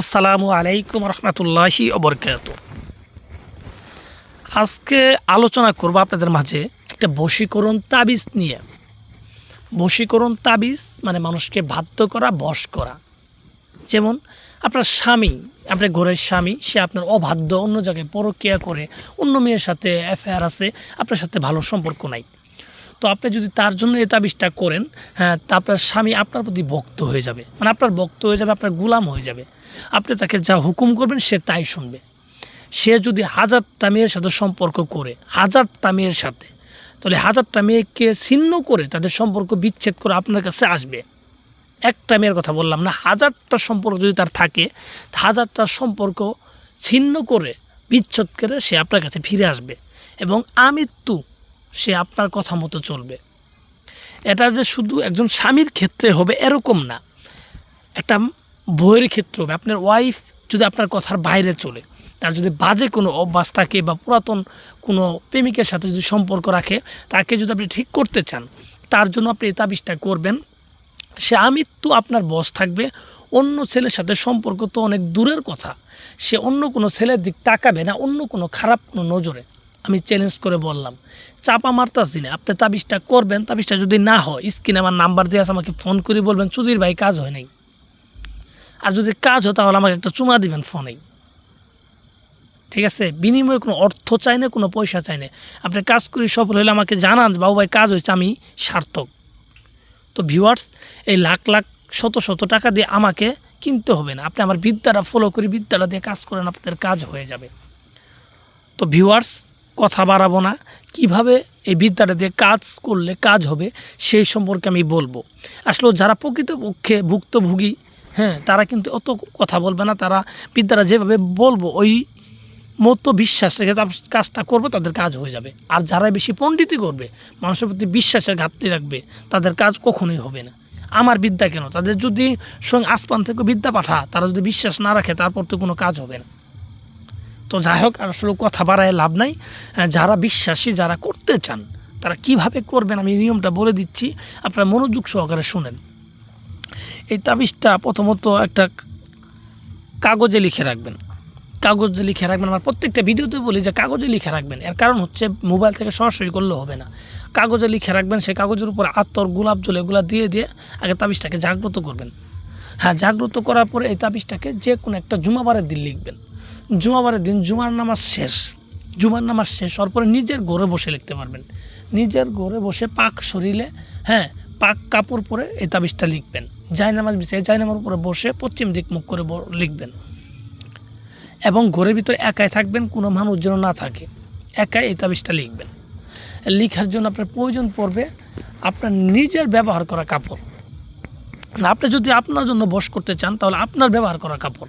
আসসালামু আলাইকুম রহমতুল্লাহি অবরকাত আজকে আলোচনা করব আপনাদের মাঝে একটা বশীকরণ তাবিজ নিয়ে। বশীকরণ তাবিজ মানে মানুষকে বাধ্য করা, বশ করা। যেমন আপনার স্বামী, আপনার ঘরের স্বামী, সে আপনার অবাধ্য, অন্য জায়গায় পরক্রিয়া করে, অন্য মেয়ের সাথে অ্যাফেয়ার আছে, আপনার সাথে ভালো সম্পর্ক নাই। তো আপনি যদি তার জন্য এই তাবিজটা করেন হ্যাঁ তা আপনার স্বামী আপনার প্রতি ভক্ত হয়ে যাবে। মানে আপনার ভক্ত হয়ে যাবে, আপনার গুলাম হয়ে যাবে। আপনি তাকে যা হুকুম করবেন, সে তাই শুনবে। সে যদি হাজারটা মেয়ের সাথে সম্পর্ক করে, হাজারটা মেয়ের সাথে, তাহলে হাজারটা মেয়েকে ছিন্ন করে তাদের সম্পর্ক বিচ্ছেদ করে আপনার কাছে আসবে। একটা মেয়ের কথা বললাম না, হাজারটা সম্পর্ক যদি তার থাকে, হাজারটা সম্পর্ক ছিন্ন করে, বিচ্ছেদ করে সে আপনার কাছে ফিরে আসবে। এবং আমৃত্যু সে আপনার কথা মতো চলবে। এটা যে শুধু একজন স্বামীর ক্ষেত্রে হবে এরকম না। একটা বইয়ের ক্ষেত্রে হবে। আপনার ওয়াইফ যদি আপনার কথার বাইরে চলে, তার যদি বাজে কোনো অভ্যাস থাকে বা পুরাতন কোনো প্রেমিকের সাথে যদি সম্পর্ক রাখে, তাকে যদি আপনি ঠিক করতে চান, তার জন্য আপনি এই তাবিজটা করবেন। সে আমৃত্যু আপনার বস থাকবে। অন্য ছেলের সাথে সম্পর্ক তো অনেক দূরের কথা। সে অন্য কোনো ছেলের দিক তাকাবে না, অন্য কোনো খারাপ কোনো নজরে। আমি চ্যালেঞ্জ করে বললাম, চাপা মারতাছি না, আপনি তাবিজটা করবেন, তাবিজটা যদি না হয় স্ক্রিনে আমার নাম্বার দিয়ে আছে, আমাকে ফোন করে বলবেন, সুধীর ভাই কাজ হয় নাই। আর যদি কাজ হয়, তাহলে আমাকে একটা চুমা দিবেন ফোনেই ঠিক আছে? বিনিময়ে কোনো অর্থ চাই না, কোনো পয়সা চাই না। আপনি কাজ করি সফল হলে আমাকে জানান, বাবু ভাই, কাজ হয়েছে, আমি সার্থক। তো ভিউয়ার্স এই লাখ লাখ, শত শত টাকা দিয়ে আমাকে কিনতে হবে না। আপনি আমার বিদ্যাটা ফলো করি বিদ্যাটা দিয়ে কাজ করেন, আপনাদের কাজ হয়ে যাবে। তো ভিউয়ার্স কথা বাড়াবো না। কীভাবে এই বিদ্যাটা দিয়ে কাজ করলে কাজ হবে সেই সম্পর্কে আমি বলব। আসলে যারা প্রকৃতপক্ষে ভুক্তভোগী হ্যাঁ তারা কিন্তু অত কথা বলবে না। তারা বিদ্যাটা যেভাবে বলব, ওই মতো বিশ্বাস রেখে তার কাজটা করবে, তাদের কাজ হয়ে যাবে। আর যারা বেশি পণ্ডিতই করবে, মানুষের প্রতি বিশ্বাসের ঘাটতি রাখবে, তাদের কাজ কখনোই হবে না। আমার বিদ্যা কেন? তাদের যদি সঙ্গে আসমান থেকে বিদ্যা পাঠা, তারা যদি বিশ্বাস না রাখে, তারপর তো কোনো কাজ হবে না। তো যাই হোক আসলে কথা বাড়ায় লাভ নাই। যারা বিশ্বাসী, যারা করতে চান, তারা কীভাবে করবেন আমি নিয়মটা বলে দিচ্ছি। আপনারা মনোযোগ সহকারে শুনেন। এই তাবিজটা প্রথমত একটা কাগজে লিখে রাখবেন। কাগজে লিখে রাখবেন। আমার প্রত্যেকটা ভিডিওতে বলি যে কাগজে লিখে রাখবেন। এর কারণ হচ্ছে মোবাইল থেকে সরাসরি করলে হবে না। কাগজে লিখে রাখবেন, সেই কাগজের উপর আতর, গোলাপ জল এগুলো দিয়ে দিয়ে আগে তাবিজটাকে জাগ্রত করবেন। হ্যাঁ জাগ্রত করার পরে এই তাবিজটাকে যে কোনো একটা জুমাবারের দিন লিখবেন। জুমাবারের দিন জুমার নামাজ শেষ। জুমার নামাজ শেষ হওয়ার পরে নিজের ঘরে বসে লিখতে পারবেন। নিজের ঘরে বসে পাক শরীরে হ্যাঁ পাক কাপড় পরে এই তাবিজটা লিখবেন। জায়নামাজ বিছিয়ে জায়নামার উপরে বসে পশ্চিম দিক মুখ করে লিখবেন। এবং ঘরের ভিতরে একাই থাকবেন, কোনো মানুষ যেন না থাকে। একাই এই তাবিজটা লিখবেন। লিখার জন্য আপনার প্রয়োজন পড়বে আপনার নিজের ব্যবহার করা কাপড়। আপনি যদি আপনার জন্য বস করতে চান, তাহলে আপনার ব্যবহার করা কাপড়।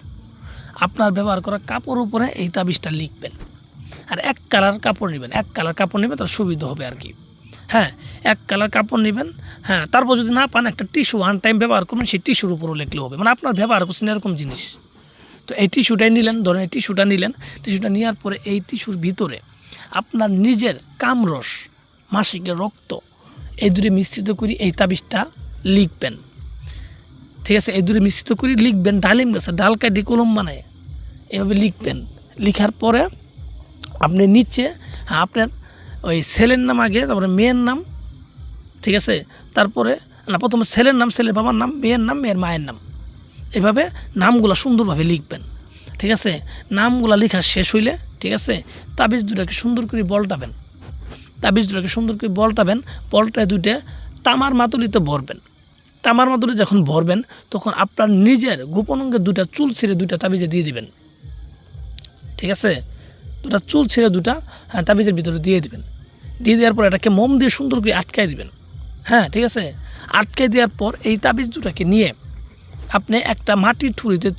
আপনার ব্যবহার করা কাপড় উপরে এই তাবিজটা লিখবেন। আর এক কালার কাপড় নেবেন, এক কালার কাপড় নেবেন তার সুবিধা হবে আর কি। হ্যাঁ এক কালার কাপড় নেবেন হ্যাঁ তারপর যদি না পান একটা টিস্যু ওয়ান টাইম ব্যবহার করবেন, সেই টিস্যুর উপরও লিখলে হবে। মানে আপনার ব্যবহার করছেন এরকম জিনিস। তো এই টিস্যুটাই নিলেন, ধরেন এই টিস্যুটা নিলেন টিস্যুটা নেওয়ার পরে এই টিস্যুর ভিতরে আপনার নিজের কামরস, মাসিকের রক্ত, এই দূরে মিশ্রিত করে এই তাবিজটা লিখবেন। ঠিক আছে, এই দূরে মিশ্রিত করে লিখবেন, ডালিম গাছে, ডাল কাটি কলম বানায়, এভাবে লিখবেন। লিখার পরে আপনি নিচে হ্যাঁ আপনার ওই ছেলের নাম আগে, তারপরে মেয়ের নাম, ঠিক আছে? তারপরে, না, প্রথমে ছেলের নাম, ছেলের বাবার নাম, মেয়ের নাম, মেয়ের মায়ের নাম। এভাবে নামগুলো সুন্দরভাবে লিখবেন, ঠিক আছে? নামগুলো লেখা শেষ হইলে, ঠিক আছে? তাবিজ দুটাকে সুন্দর করে বলটাবেন। তাবিজ দুটাকে সুন্দর করে বলটাবেন, বলটায় দুইটা তামার মাতুলিতে ভরবেন। তামার মাতুলি যখন ভরবেন তখন আপনার নিজের গোপন অঙ্গের দুটা চুল ছিঁড়ে দুইটা তাবিজে দিয়ে দিবেন। ঠিক আছে? দুটা চুল ছেড়ে দুটা হ্যাঁ, তাবিজের ভিতরে দিয়ে দিবেন। দিয়ে দেওয়ার পর এটাকে মোম দিয়ে সুন্দর করে আটকায় দিবেন। হ্যাঁ ঠিক আছে? আটকে দেওয়ার পর এই তাবিজ দুটাকে নিয়ে আপনি একটা মাটির ঠুরিতে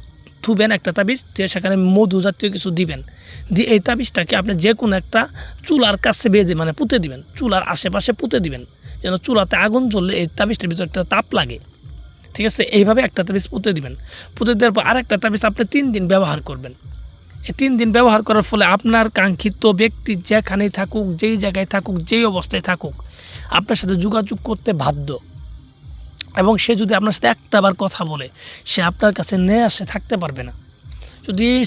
থুবেন একটা তাবিজ দিয়ে সেখানে মধু জাতীয় কিছু দিবেন। দিয়ে এই তাবিজটাকে আপনি যে কোনো একটা চুলার কাছে বেঁধে মানে পুঁতে দিবেন। চুলার আশেপাশে পুঁতে দিবেন। যেন চুলাতে আগুন জ্বললে এই তাবিজটার ভিতরে একটা তাপ লাগে। ঠিক আছে? এইভাবে একটা তাবিজ পুঁতে দিবেন। পুঁতে দেওয়ার পর আরেকটা তাবিজ আপনি তিন দিন ব্যবহার করবেন। এই তিন দিন ব্যবহার করার ফলে আপনার কাঙ্ক্ষিত ব্যক্তি যেখানেই থাকুক, যেই জায়গায় থাকুক, যেই অবস্থায় থাকুক, আপনার সাথে যোগাযোগ করতে বাধ্য। এবং সে যদি আপনার সাথে একটা বার কথা বলে, সে আপনার কাছে নিয়ে আসে, থাকতে পারবে না। যদি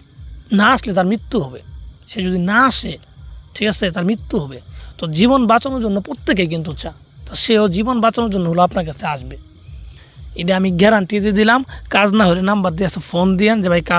না আসলে তার মৃত্যু হবে। সে যদি না আসে, ঠিক আছে? তার মৃত্যু হবে। তো জীবন বাঁচানোর জন্য প্রত্যেকে কিন্তু চা তো সেও জীবন বাঁচানোর জন্য হলো আপনার কাছে আসবে। এটা আমি গ্যারান্টি দিয়ে দিলাম, কাজ না হলে নাম্বার দিয়ে ফোন দিয়েন যে ভাই কাজ